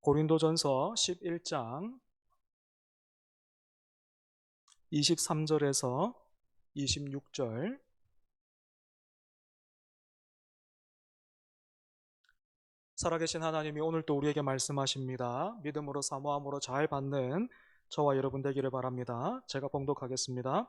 고린도전서 11장 23절에서 26절 살아계신 하나님이 오늘도 우리에게 말씀하십니다. 믿음으로 사모함으로 잘 받는 저와 여러분 되기를 바랍니다. 제가 봉독하겠습니다.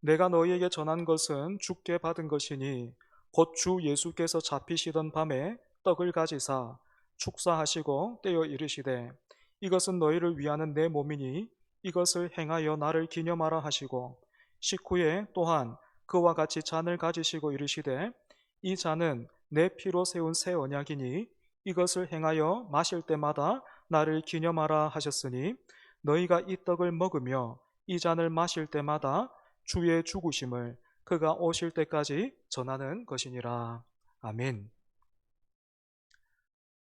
내가 너희에게 전한 것은 죽게 받은 것이니 곧 주 예수께서 잡히시던 밤에 떡을 가지사 축사하시고 떼어 이르시되 이것은 너희를 위하는 내 몸이니 이것을 행하여 나를 기념하라 하시고 식후에 또한 그와 같이 잔을 가지시고 이르시되 이 잔은 내 피로 세운 새 언약이니 이것을 행하여 마실 때마다 나를 기념하라 하셨으니 너희가 이 떡을 먹으며 이 잔을 마실 때마다 주의 죽으심을 그가 오실 때까지 전하는 것이니라. 아멘.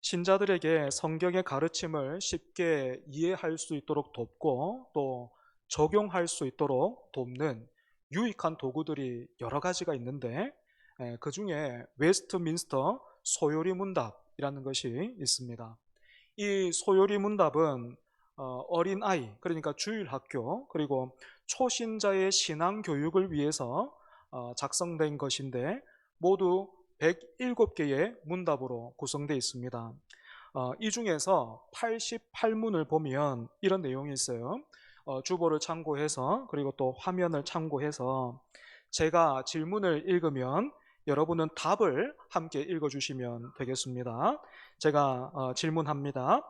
신자들에게 성경의 가르침을 쉽게 이해할 수 있도록 돕고 또 적용할 수 있도록 돕는 유익한 도구들이 여러 가지가 있는데 그 중에 웨스트민스터 소요리 문답이라는 것이 있습니다. 이 소요리 문답은 어, 어린 아이 그러니까 주일 학교 그리고 초신자의 신앙 교육을 위해서 어, 작성된 것인데 모두 107개의 문답으로 구성되어 있습니다. 어, 이 중에서 88문을 보면 이런 내용이 있어요. 주보를 참고해서 그리고 또 화면을 참고해서 제가 질문을 읽으면 여러분은 답을 함께 읽어주시면 되겠습니다. 제가 질문합니다.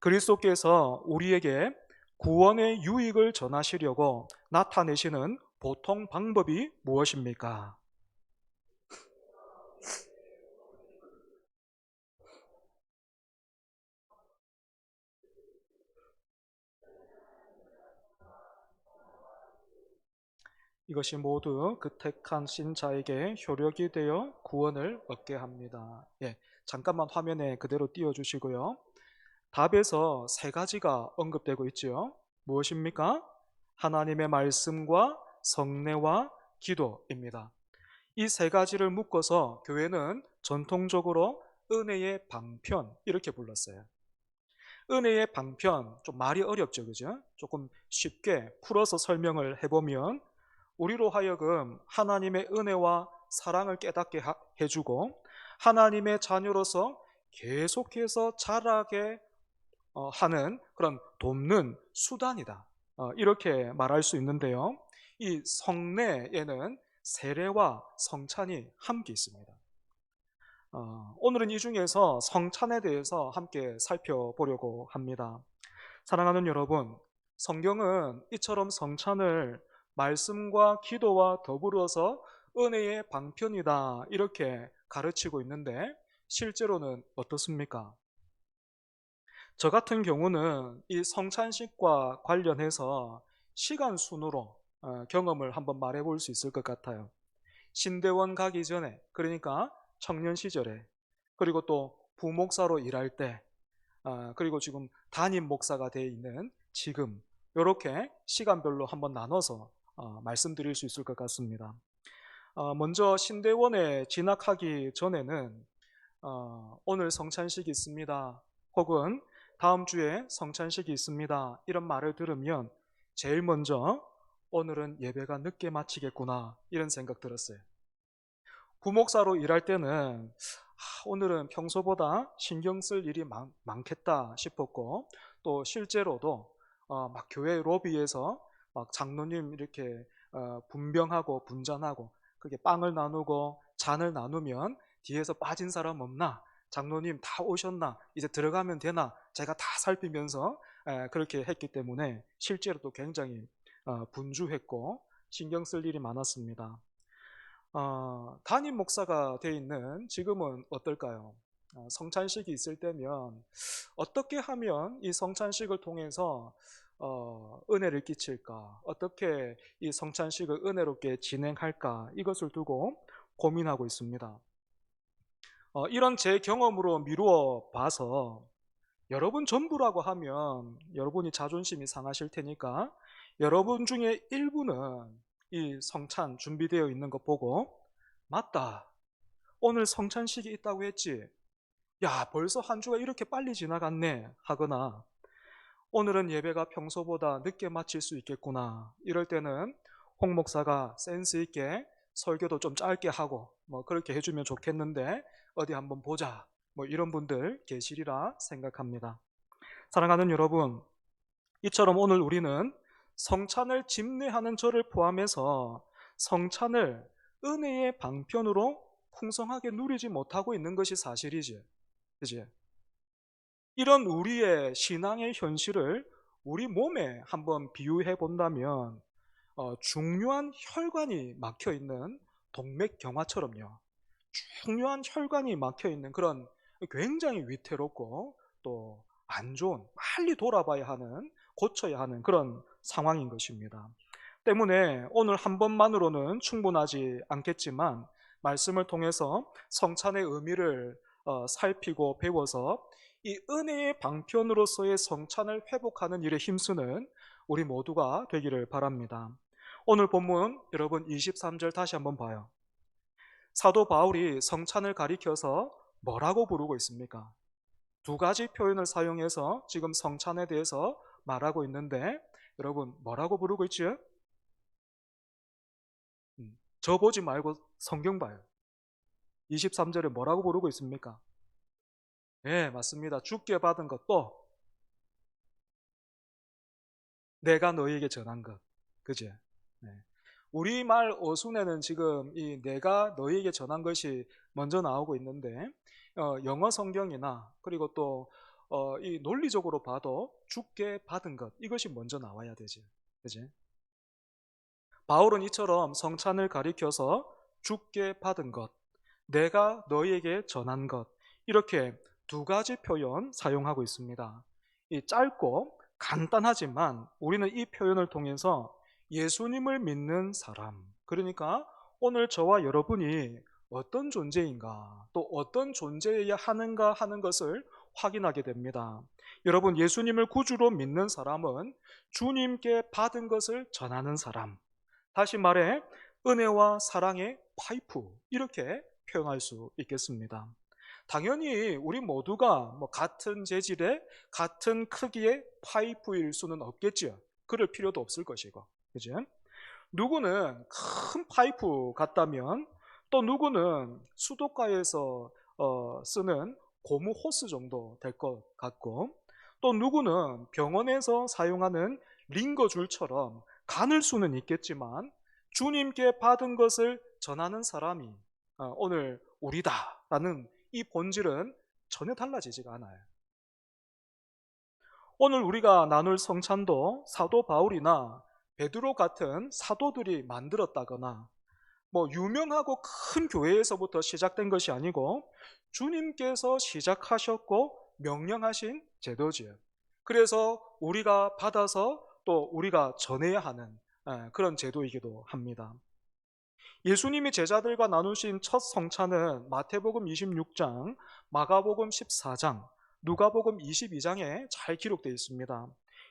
그리스도께서 우리에게 구원의 유익을 전하시려고 나타내시는 보통 방법이 무엇입니까? 이것이 모두 그 택한 신자에게 효력이 되어 구원을 얻게 합니다. 예, 잠깐만 화면에 그대로 띄워주시고요. 답에서 세 가지가 언급되고 있죠. 무엇입니까? 하나님의 말씀과 성례와 기도입니다. 이 세 가지를 묶어서 교회는 전통적으로 은혜의 방편 이렇게 불렀어요. 은혜의 방편 좀 말이 어렵죠, 그죠? 조금 쉽게 풀어서 설명을 해보면 우리로 하여금 하나님의 은혜와 사랑을 깨닫게 해주고 하나님의 자녀로서 계속해서 자라게 어, 하는 그런 돕는 수단이다. 어, 이렇게 말할 수 있는데요. 이 성례에는 세례와 성찬이 함께 있습니다. 어, 오늘은 이 중에서 성찬에 대해서 함께 살펴보려고 합니다. 사랑하는 여러분, 성경은 이처럼 성찬을 말씀과 기도와 더불어서 은혜의 방편이다 이렇게 가르치고 있는데 실제로는 어떻습니까? 저 같은 경우는 이 성찬식과 관련해서 시간 순으로 어, 경험을 한번 말해 볼 수 있을 것 같아요. 신대원 가기 전에, 그러니까 청년 시절에, 그리고 또 부목사로 일할 때, 어, 그리고 지금 담임 목사가 되어 있는 지금, 이렇게 시간별로 한번 나눠서 어, 말씀드릴 수 있을 것 같습니다. 먼저 신대원에 진학하기 전에는 오늘 성찬식이 있습니다. 혹은 다음 주에 성찬식이 있습니다. 이런 말을 들으면 제일 먼저 오늘은 예배가 늦게 마치겠구나 이런 생각 들었어요. 부목사로 일할 때는 오늘은 평소보다 신경 쓸 일이 많, 겠다 싶었고 또 실제로도 어, 막 교회 로비에서 막 장로님 이렇게 어, 분병하고 분잔하고 그게 빵을 나누고 잔을 나누면 뒤에서 빠진 사람 없나 장로님 다 오셨나? 이제 들어가면 되나? 제가 다 살피면서 그렇게 했기 때문에 실제로도 굉장히 어, 분주했고 신경 쓸 일이 많았습니다. 어, 담임 목사가 돼 있는 지금은 어떨까요? 어, 성찬식이 있을 때면 어떻게 하면 이 성찬식을 통해서 어, 은혜를 끼칠까? 어떻게 이 성찬식을 은혜롭게 진행할까? 이것을 두고 고민하고 있습니다. 어, 이런 제 경험으로 미루어 봐서 여러분 전부라고 하면 여러분이 자존심이 상하실 테니까 여러분 중에 일부는 이 성찬 준비되어 있는 것 보고 맞다. 오늘 성찬식이 있다고 했지. 야, 벌써 한 주가 이렇게 빨리 지나갔네 하거나 오늘은 예배가 평소보다 늦게 마칠 수 있겠구나. 이럴 때는 홍 목사가 센스 있게 설교도 좀 짧게 하고 뭐 그렇게 해주면 좋겠는데 어디 한번 보자. 뭐 이런 분들 계시리라 생각합니다. 사랑하는 여러분, 이처럼 오늘 우리는 성찬을 집례하는 저를 포함해서 성찬을 은혜의 방편으로 풍성하게 누리지 못하고 있는 것이 사실이지. 그지? 이런 우리의 신앙의 현실을 우리 몸에 한번 비유해 본다면 어, 중요한 혈관이 막혀 있는 동맥경화처럼요. 중요한 혈관이 막혀 있는 그런 굉장히 위태롭고 또 안 좋은 빨리 돌아봐야 하는 고쳐야 하는 그런 상황인 것입니다. 때문에 오늘 한 번만으로는 충분하지 않겠지만 말씀을 통해서 성찬의 의미를 어, 살피고 배워서 이 은혜의 방편으로서의 성찬을 회복하는 일에 힘쓰는 우리 모두가 되기를 바랍니다. 오늘 본문 여러분 23절 다시 한번 봐요. 사도 바울이 성찬을 가리켜서 뭐라고 부르고 있습니까? 두 가지 표현을 사용해서 지금 성찬에 대해서 말하고 있는데 여러분 뭐라고 부르고 있죠? 음, 저 보지 말고 성경 봐요. 23절에 뭐라고 부르고 있습니까? 네, 맞습니다. 죽게 받은 것도 내가 너희에게 전한 것. 그지? 네. 우리말 어순에는 지금 이 내가 너희에게 전한 것이 먼저 나오고 있는데 어, 영어 성경이나 그리고 또 어, 이 논리적으로 봐도 죽게 받은 것 이것이 먼저 나와야 되지. 그지? 바울은 이처럼 성찬을 가리켜서 죽게 받은 것, 내가 너희에게 전한 것 이렇게 두 가지 표현 사용하고 있습니다. 이 짧고 간단하지만 우리는 이 표현을 통해서 예수님을 믿는 사람, 그러니까 오늘 저와 여러분이 어떤 존재인가, 또 어떤 존재여야 하는가 하는 것을 확인하게 됩니다. 여러분, 예수님을 구주로 믿는 사람은 주님께 받은 것을 전하는 사람. 다시 말해, 은혜와 사랑의 파이프. 이렇게 표현할 수 있겠습니다. 당연히 우리 모두가 뭐 같은 재질의 같은 크기의 파이프일 수는 없겠죠. 그럴 필요도 없을 것이고. 그죠? 누구는 큰 파이프 같다면 또 누구는 수도가에서 어, 쓰는 고무 호스 정도 될 것 같고 또 누구는 병원에서 사용하는 링거 줄처럼 가늘 수는 있겠지만 주님께 받은 것을 전하는 사람이 어, 오늘 우리다라는 이 본질은 전혀 달라지지가 않아요. 오늘 우리가 나눌 성찬도 사도 바울이나 베드로 같은 사도들이 만들었다거나 뭐 유명하고 큰 교회에서부터 시작된 것이 아니고 주님께서 시작하셨고 명령하신 제도지요. 그래서 우리가 받아서 또 우리가 전해야 하는 예, 그런 제도이기도 합니다. 예수님이 제자들과 나누신 첫 성찬은 마태복음 26장, 마가복음 14장, 누가복음 22장에 잘 기록되어 있습니다.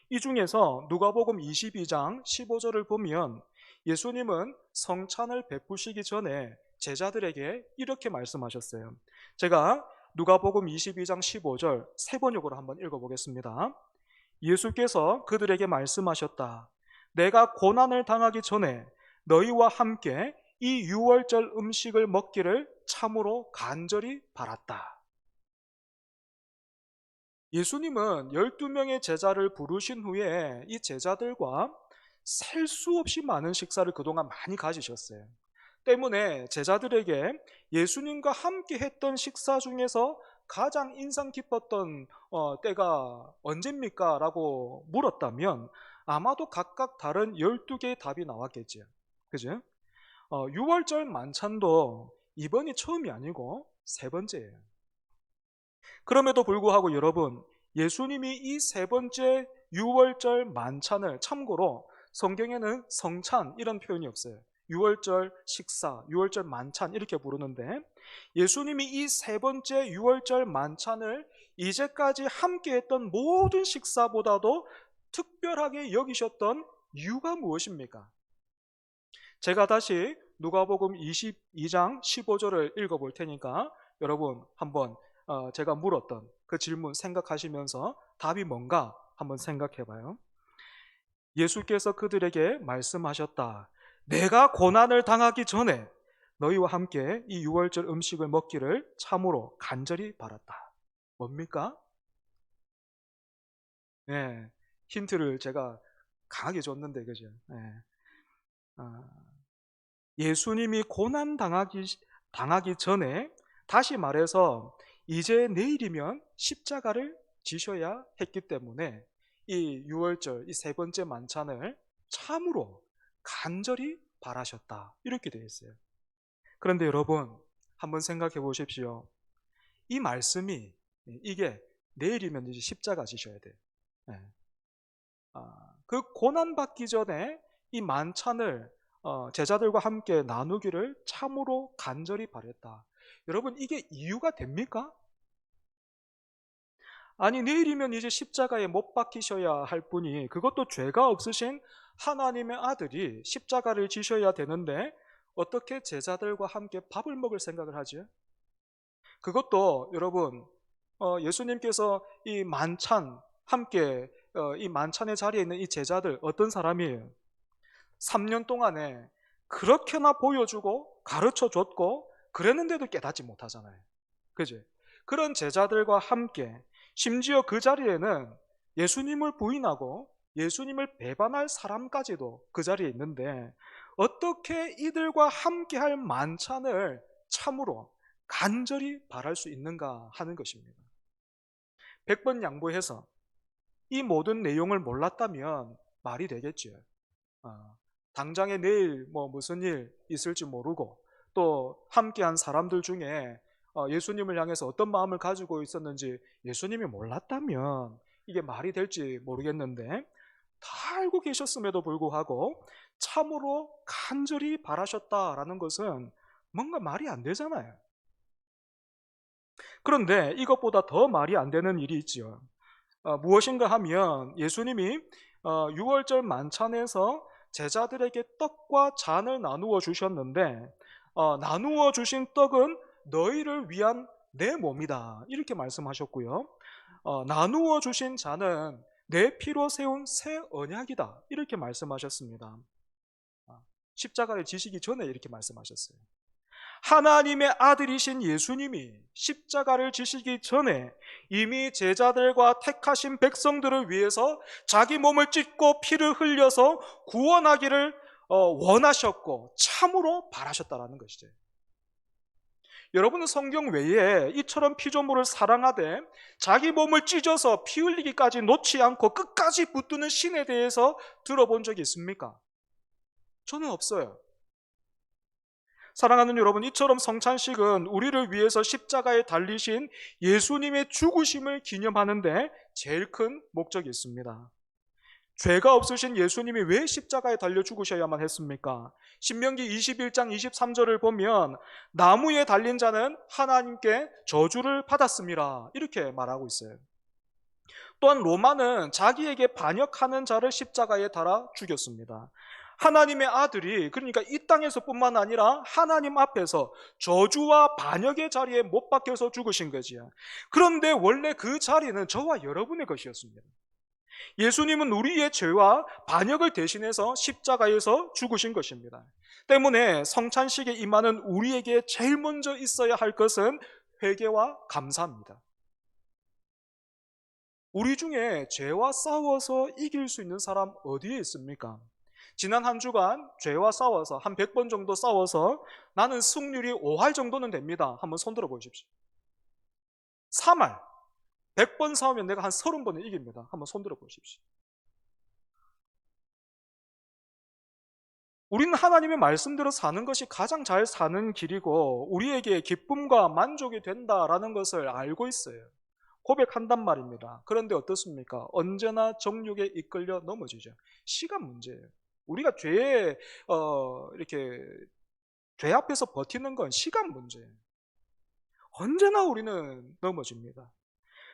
이 중에서 누가복음 22장 15절을 보면 예수님은 성찬을 베푸시기 전에 제자들에게 이렇게 말씀하셨어요. 제가 누가복음 22장 15절 세 번역으로 한번 읽어보겠습니다. 예수께서 그들에게 말씀하셨다. 내가 고난을 당하기 전에 너희와 함께 이 유월절 음식을 먹기를 참으로 간절히 바랐다. 예수님은 12명의 제자를 부르신 후에 이 제자들과 셀 수 없이 많은 식사를 그동안 많이 가지셨어요. 때문에 제자들에게 예수님과 함께 했던 식사 중에서 가장 인상 깊었던 어, 때가 언제입니까? 라고 물었다면 아마도 각각 다른 12개의 답이 나왔겠죠. 그죠? 어, 6월절 만찬도 이번이 처음이 아니고 세 번째예요. 그럼에도 불구하고 여러분, 예수님이 이 세 번째 6월절 만찬을 참고로 성경에는 성찬 이런 표현이 없어요. 6월절 식사, 6월절 만찬 이렇게 부르는데 예수님이 이 세 번째 6월절 만찬을 이제까지 함께 했던 모든 식사보다도 특별하게 여기셨던 이유가 무엇입니까? 제가 다시 누가복음 22장 15절을 읽어볼 테니까 여러분 한번 어, 제가 물었던 그 질문 생각하시면서 답이 뭔가 한번 생각해 봐요. 예수께서 그들에게 말씀하셨다. 내가 고난을 당하기 전에 너희와 함께 이 유월절 음식을 먹기를 참으로 간절히 바랐다. 뭡니까? 예, 힌트를 제가 강하게 줬는데, 그죠? 예. 아, 예수님이 고난 당하기, 당하기 전에 다시 말해서 이제 내일이면 십자가를 지셔야 했기 때문에 이 6월절, 이 세 번째 만찬을 참으로 간절히 바라셨다. 이렇게 되어 있어요. 그런데 여러분, 한번 생각해 보십시오. 이 말씀이, 이게 내일이면 이제 십자가 지셔야 돼요. 네. 아, 그 고난받기 전에 이 만찬을 어, 제자들과 함께 나누기를 참으로 간절히 바랬다. 여러분, 이게 이유가 됩니까? 아니, 내일이면 이제 십자가에 못 박히셔야 할 분이 그것도 죄가 없으신 하나님의 아들이 십자가를 지셔야 되는데 어떻게 제자들과 함께 밥을 먹을 생각을 하죠? 그것도 여러분, 어, 예수님께서 이 만찬, 함께 어, 이 만찬의 자리에 있는 이 제자들 어떤 사람이에요? 3년 동안에 그렇게나 보여주고 가르쳐 줬고 그랬는데도 깨닫지 못하잖아요. 그지? 그런 제자들과 함께 심지어 그 자리에는 예수님을 부인하고 예수님을 배반할 사람까지도 그 자리에 있는데 어떻게 이들과 함께 할 만찬을 참으로 간절히 바랄 수 있는가 하는 것입니다. 100번 양보해서 이 모든 내용을 몰랐다면 말이 되겠죠. 어, 당장에 내일 뭐 무슨 일 있을지 모르고 또 함께한 사람들 중에 어, 예수님을 향해서 어떤 마음을 가지고 있었는지 예수님이 몰랐다면 이게 말이 될지 모르겠는데 다 알고 계셨음에도 불구하고 참으로 간절히 바라셨다라는 것은 뭔가 말이 안 되잖아요. 그런데 이것보다 더 말이 안 되는 일이 있지요. 어, 무엇인가 하면 예수님이 어, 6월절 만찬에서 제자들에게 떡과 잔을 나누어 주셨는데 어, 나누어 주신 떡은 너희를 위한 내 몸이다 이렇게 말씀하셨고요. 어, 나누어 주신 잔은 내 피로 세운 새 언약이다 이렇게 말씀하셨습니다. 아, 십자가를 지시기 전에 이렇게 말씀하셨어요. 하나님의 아들이신 예수님이 십자가를 지시기 전에 이미 제자들과 택하신 백성들을 위해서 자기 몸을 찢고 피를 흘려서 구원하기를 어, 원하셨고 참으로 바라셨다라는 것이죠. 여러분은 성경 외에 이처럼 피조물을 사랑하되 자기 몸을 찢어서 피 흘리기까지 놓지 않고 끝까지 붙드는 신에 대해서 들어본 적이 있습니까? 저는 없어요. 사랑하는 여러분, 이처럼 성찬식은 우리를 위해서 십자가에 달리신 예수님의 죽으심을 기념하는데 제일 큰 목적이 있습니다. 죄가 없으신 예수님이 왜 십자가에 달려 죽으셔야만 했습니까? 신명기 21장 23절을 보면 나무에 달린 자는 하나님께 저주를 받았습니다. 이렇게 말하고 있어요. 또한 로마는 자기에게 반역하는 자를 십자가에 달아 죽였습니다. 하나님의 아들이 그러니까 이 땅에서뿐만 아니라 하나님 앞에서 저주와 반역의 자리에 못 박혀서 죽으신 거지요. 그런데 원래 그 자리는 저와 여러분의 것이었습니다. 예수님은 우리의 죄와 반역을 대신해서 십자가에서 죽으신 것입니다. 때문에 성찬식에 임하는 우리에게 제일 먼저 있어야 할 것은 회개와 감사입니다. 우리 중에 죄와 싸워서 이길 수 있는 사람 어디에 있습니까? 지난 한 주간 죄와 싸워서 한 100번 정도 싸워서 나는 승률이 5할 정도는 됩니다. 한번 손들어 보십시오. 3할. 100번 싸우면 내가 한 30번은 이깁니다. 한번 손들어 보십시오. 우리는 하나님의 말씀대로 사는 것이 가장 잘 사는 길이고 우리에게 기쁨과 만족이 된다라는 것을 알고 있어요. 고백한단 말입니다. 그런데 어떻습니까? 언제나 정욕에 이끌려 넘어지죠. 시간 문제예요. 우리가 죄에 어, 이렇게 죄 앞에서 버티는 건 시간 문제예요. 언제나 우리는 넘어집니다.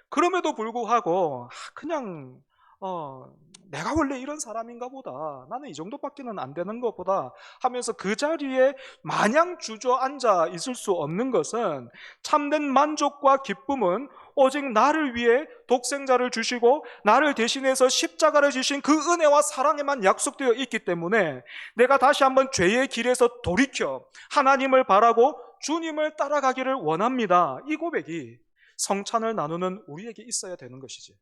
그럼에도 불구하고 아, 그냥 어, 내가 원래 이런 사람인가 보다. 나는 이 정도밖에는 안 되는 것보다 하면서 그 자리에 마냥 주저앉아 있을 수 없는 것은 참된 만족과 기쁨은 오직 나를 위해 독생자를 주시고 나를 대신해서 십자가를 주신 그 은혜와 사랑에만 약속되어 있기 때문에 내가 다시 한번 죄의 길에서 돌이켜 하나님을 바라고 주님을 따라가기를 원합니다. 이 고백이 성찬을 나누는 우리에게 있어야 되는 것이지.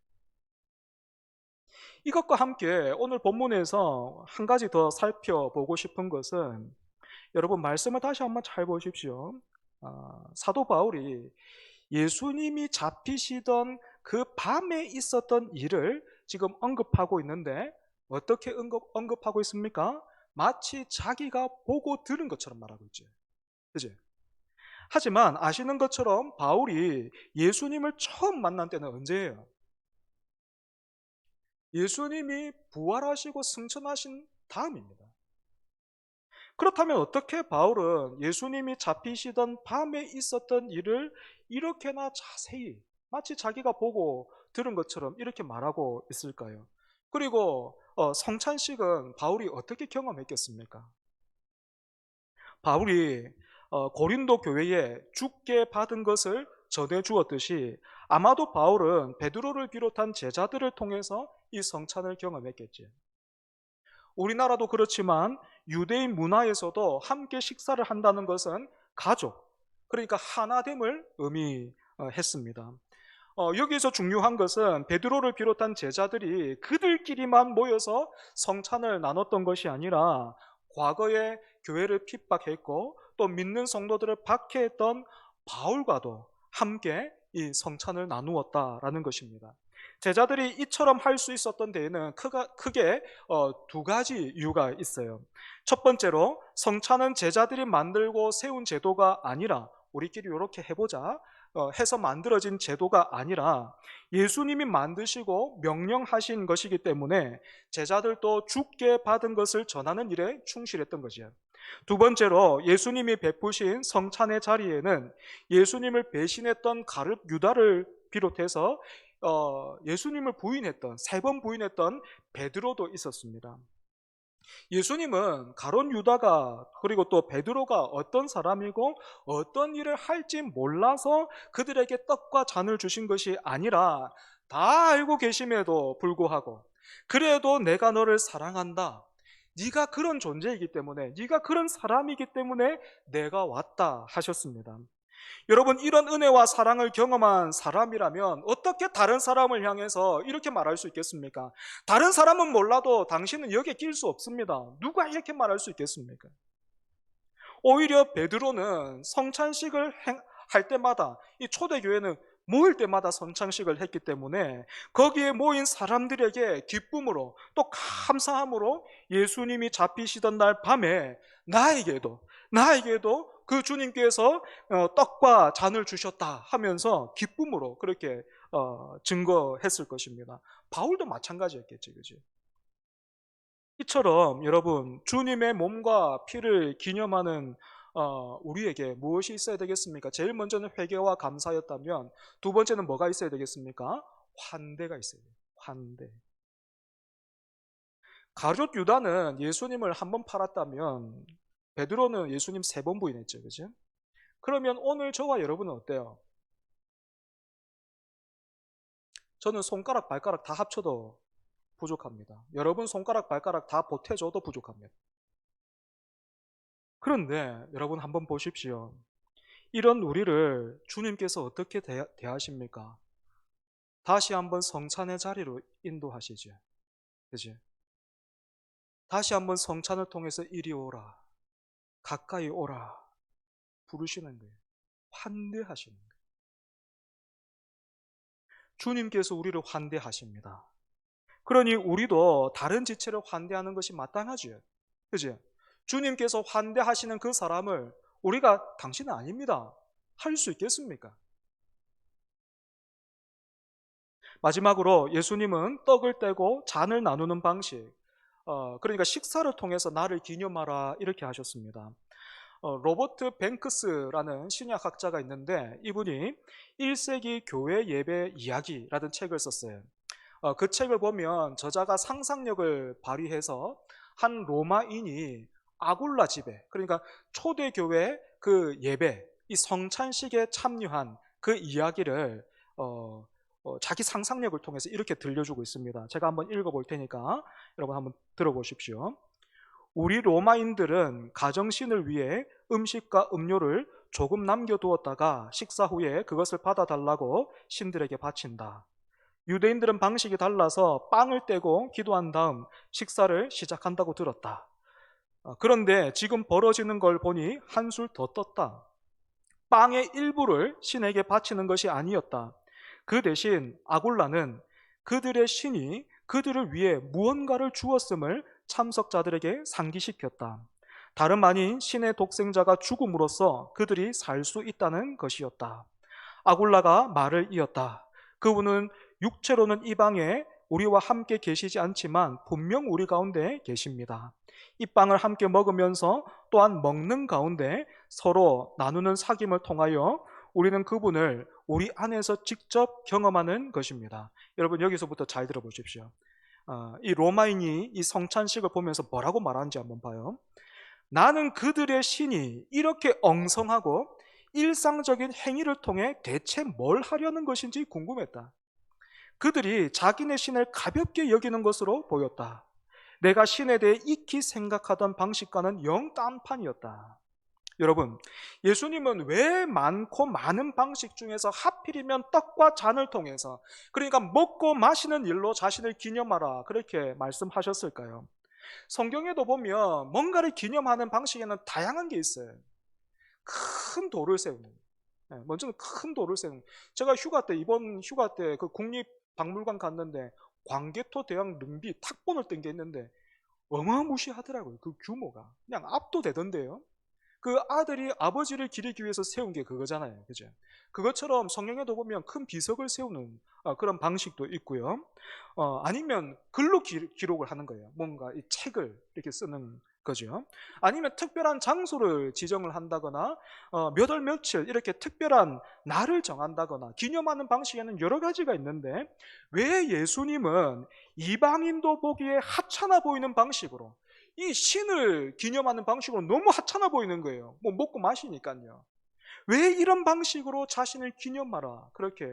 이것과 함께 오늘 본문에서 한 가지 더 살펴보고 싶은 것은 여러분 말씀을 다시 한번 잘 보십시오. 아, 사도 바울이 예수님이 잡히시던 그 밤에 있었던 일을 지금 언급하고 있는데 어떻게 언급, 언급하고 있습니까? 마치 자기가 보고 들은 것처럼 말하고 있죠. 그지? 하지만 아시는 것처럼 바울이 예수님을 처음 만난 때는 언제예요? 예수님이 부활하시고 승천하신 다음입니다. 그렇다면 어떻게 바울은 예수님이 잡히시던 밤에 있었던 일을 이렇게나 자세히 마치 자기가 보고 들은 것처럼 이렇게 말하고 있을까요? 그리고 어, 성찬식은 바울이 어떻게 경험했겠습니까? 바울이 어, 고린도 교회에 죽게 받은 것을 전해 주었듯이 아마도 바울은 베드로를 비롯한 제자들을 통해서 이 성찬을 경험했겠지. 우리나라도 그렇지만 유대인 문화에서도 함께 식사를 한다는 것은 가족, 그러니까 하나됨을 의미했습니다. 어, 여기서 중요한 것은 베드로를 비롯한 제자들이 그들끼리만 모여서 성찬을 나눴던 것이 아니라 과거에 교회를 핍박했고 또 믿는 성도들을 박해했던 바울과도 함께 이 성찬을 나누었다라는 것입니다. 제자들이 이처럼 할 수 있었던 데에는 크게 어, 두 가지 이유가 있어요. 첫 번째로 성찬은 제자들이 만들고 세운 제도가 아니라 우리끼리 이렇게 해보자 어, 해서 만들어진 제도가 아니라 예수님이 만드시고 명령하신 것이기 때문에 제자들도 죽게 받은 것을 전하는 일에 충실했던 거죠. 두 번째로 예수님이 베푸신 성찬의 자리에는 예수님을 배신했던 가룟 유다를 비롯해서 어, 예수님을 부인했던 세 번 부인했던 베드로도 있었습니다. 예수님은 가론 유다가 그리고 또 베드로가 어떤 사람이고 어떤 일을 할지 몰라서 그들에게 떡과 잔을 주신 것이 아니라 다 알고 계심에도 불구하고 그래도 내가 너를 사랑한다. 네가 그런 존재이기 때문에 네가 그런 사람이기 때문에 내가 왔다 하셨습니다. 여러분 이런 은혜와 사랑을 경험한 사람이라면 어떻게 다른 사람을 향해서 이렇게 말할 수 있겠습니까? 다른 사람은 몰라도 당신은 여기에 낄 수 없습니다. 누가 이렇게 말할 수 있겠습니까? 오히려 베드로는 성찬식을 할 때마다 이 초대교회는 모일 때마다 성찬식을 했기 때문에 거기에 모인 사람들에게 기쁨으로 또 감사함으로 예수님이 잡히시던 날 밤에 나에게도 나에게도 그 주님께서 어, 떡과 잔을 주셨다 하면서 기쁨으로 그렇게 어, 증거했을 것입니다. 바울도 마찬가지였겠지, 그지? 이처럼 여러분 주님의 몸과 피를 기념하는 어, 우리에게 무엇이 있어야 되겠습니까? 제일 먼저는 회개와 감사였다면 두 번째는 뭐가 있어야 되겠습니까? 환대가 있어야 돼요. 환대. 가룟 유다는 예수님을 한 번 팔았다면 베드로는 예수님 세 번 부인했죠. 그죠? 그러면 오늘 저와 여러분은 어때요? 저는 손가락, 발가락 다 합쳐도 부족합니다. 여러분 손가락, 발가락 다 보태줘도 부족합니다. 그런데 여러분 한번 보십시오. 이런 우리를 주님께서 어떻게 대, 하십니까 다시 한번 성찬의 자리로 인도하시죠. 그지? 다시 한번 성찬을 통해서 이리 오라. 가까이 오라 부르시는 거예요. 환대하시는 거예요. 주님께서 우리를 환대하십니다. 그러니 우리도 다른 지체를 환대하는 것이 마땅하죠. 그죠? 주님께서 환대하시는 그 사람을 우리가 당신은 아닙니다. 할 수 있겠습니까? 마지막으로 예수님은 떡을 떼고 잔을 나누는 방식, 어, 그러니까 식사를 통해서 나를 기념하라 이렇게 하셨습니다. 어, 로버트 뱅크스라는 신약학자가 있는데 이분이 1세기 교회 예배 이야기라는 책을 썼어요. 어, 그 책을 보면 저자가 상상력을 발휘해서 한 로마인이 아굴라 집에 그러니까 초대 교회 그 예배 이 성찬식에 참여한 그 이야기를 어, 어, 자기 상상력을 통해서 이렇게 들려주고 있습니다. 제가 한번 읽어볼 테니까 여러분 한번 들어보십시오. 우리 로마인들은 가정신을 위해 음식과 음료를 조금 남겨두었다가 식사 후에 그것을 받아달라고 신들에게 바친다. 유대인들은 방식이 달라서 빵을 떼고 기도한 다음 식사를 시작한다고 들었다. 어, 그런데 지금 벌어지는 걸 보니 한술 더 떴다. 빵의 일부를 신에게 바치는 것이 아니었다. 그 대신 아굴라는 그들의 신이 그들을 위해 무언가를 주었음을 참석자들에게 상기시켰다. 다름 아닌 신의 독생자가 죽음으로써 그들이 살 수 있다는 것이었다. 아굴라가 말을 이었다. 그분은 육체로는 이방에 우리와 함께 계시지 않지만 분명 우리 가운데 계십니다. 이 빵을 함께 먹으면서 또한 먹는 가운데 서로 나누는 사귐을 통하여 우리는 그분을 우리 안에서 직접 경험하는 것입니다. 여러분 여기서부터 잘 들어보십시오. 어, 이 로마인이 이 성찬식을 보면서 뭐라고 말하는지 한번 봐요. 나는 그들의 신이 이렇게 엉성하고 일상적인 행위를 통해 대체 뭘 하려는 것인지 궁금했다. 그들이 자기네 신을 가볍게 여기는 것으로 보였다. 내가 신에 대해 익히 생각하던 방식과는 영 딴판이었다. 여러분, 예수님은 왜 많고 많은 방식 중에서 하필이면 떡과 잔을 통해서 그러니까 먹고 마시는 일로 자신을 기념하라 그렇게 말씀하셨을까요? 성경에도 보면 뭔가를 기념하는 방식에는 다양한 게 있어요. 큰 돌을 세우는. 네, 먼저는 큰 돌을 세우는. 제가 휴가 때 이번 휴가 때 그 국립박물관 갔는데 광개토 대왕 능비 탁본을 뜬 게 있는데 어마무시하더라고요. 그 규모가 그냥 압도되던데요. 그 아들이 아버지를 기리기 위해서 세운 게 그거잖아요. 그죠? 그것처럼 성경에도 보면 큰 비석을 세우는 어, 그런 방식도 있고요. 어, 아니면 글로 기, 록을 하는 거예요. 뭔가 이 책을 이렇게 쓰는 거죠. 아니면 특별한 장소를 지정을 한다거나 어, 몇월 며칠 이렇게 특별한 날을 정한다거나 기념하는 방식에는 여러 가지가 있는데 왜 예수님은 이방인도 보기에 하찮아 보이는 방식으로 이 신을 기념하는 방식으로 너무 하찮아 보이는 거예요. 뭐 먹고 마시니까요. 왜 이런 방식으로 자신을 기념하라 그렇게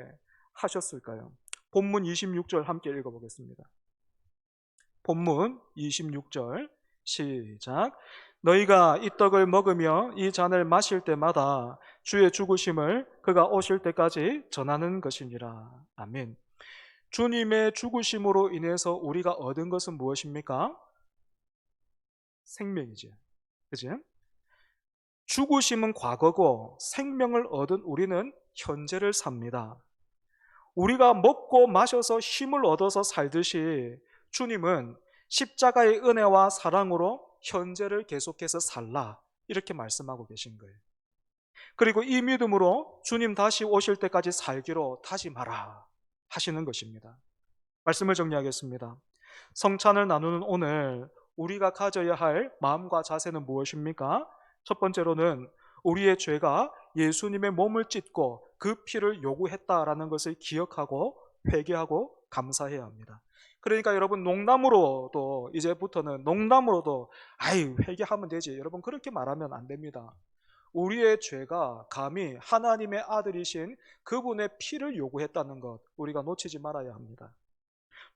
하셨을까요? 본문 26절 함께 읽어보겠습니다. 본문 26절 시작. 너희가 이 떡을 먹으며 이 잔을 마실 때마다 주의 죽으심을 그가 오실 때까지 전하는 것이니라. 아멘. 주님의 죽으심으로 인해서 우리가 얻은 것은 무엇입니까? 생명이죠. 그죠? 죽으심은 과거고 생명을 얻은 우리는 현재를 삽니다. 우리가 먹고 마셔서 힘을 얻어서 살듯이 주님은 십자가의 은혜와 사랑으로 현재를 계속해서 살라. 이렇게 말씀하고 계신 거예요. 그리고 이 믿음으로 주님 다시 오실 때까지 살기로 다짐하라. 하시는 것입니다. 말씀을 정리하겠습니다. 성찬을 나누는 오늘 우리가 가져야 할 마음과 자세는 무엇입니까? 첫 번째로는 우리의 죄가 예수님의 몸을 찢고 그 피를 요구했다라는 것을 기억하고 회개하고 감사해야 합니다. 그러니까 여러분 농담으로도 이제부터는 농담으로도 아이 회개하면 되지 여러분 그렇게 말하면 안 됩니다. 우리의 죄가 감히 하나님의 아들이신 그분의 피를 요구했다는 것 우리가 놓치지 말아야 합니다.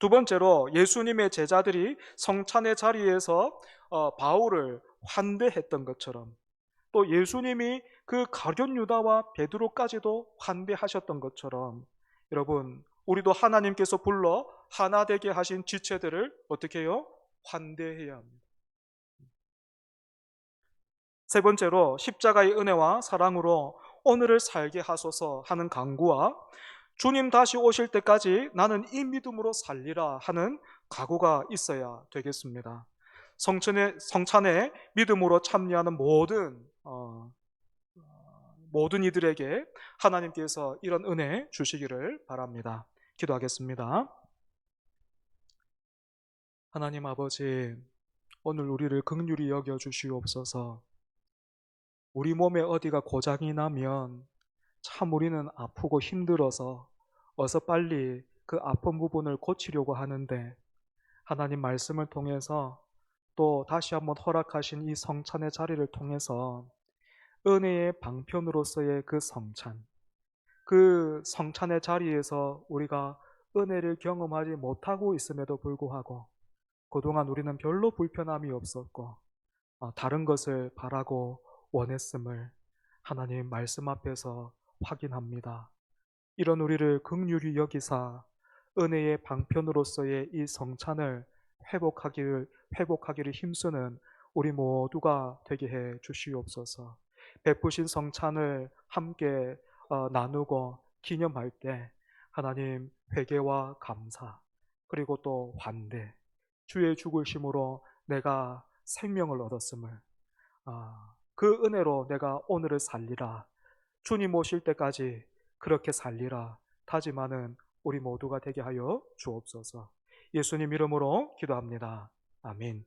두 번째로 예수님의 제자들이 성찬의 자리에서 어, 바울을 환대했던 것처럼 또 예수님이 그 가룟 유다와 베드로까지도 환대하셨던 것처럼 여러분 우리도 하나님께서 불러 하나 되게 하신 지체들을 어떻게 해요? 환대해야 합니다. 세 번째로 십자가의 은혜와 사랑으로 오늘을 살게 하소서 하는 강구와 주님 다시 오실 때까지 나는 이 믿음으로 살리라 하는 각오가 있어야 되겠습니다. 성찬에, 성찬에 믿음으로 참여하는 모든 어, 모든 이들에게 하나님께서 이런 은혜 주시기를 바랍니다. 기도하겠습니다. 하나님 아버지, 오늘 우리를 극률히 여겨 주시옵소서. 우리 몸에 어디가 고장이 나면 참 우리는 아프고 힘들어서 어서 빨리 그 아픈 부분을 고치려고 하는데 하나님 말씀을 통해서 또 다시 한번 허락하신 이 성찬의 자리를 통해서 은혜의 방편으로서의 그 성찬, 그 성찬의 자리에서 우리가 은혜를 경험하지 못하고 있음에도 불구하고 그동안 우리는 별로 불편함이 없었고 어, 다른 것을 바라고 원했음을 하나님 말씀 앞에서 확인합니다. 이런 우리를 극률히 여기사 은혜의 방편으로서의 이 성찬을 회복하기를 회복하기를 힘쓰는 우리 모두가 되게 해 주시옵소서. 베푸신 성찬을 함께 어, 나누고 기념할 때 하나님 회개와 감사 그리고 또 환대 주의 죽으심으로 내가 생명을 얻었음을 아, 그 은혜로 내가 오늘을 살리라 주님 오실 때까지 그렇게 살리라. 다짐하는 우리 모두가 되게 하여 주옵소서. 예수님 이름으로 기도합니다. 아멘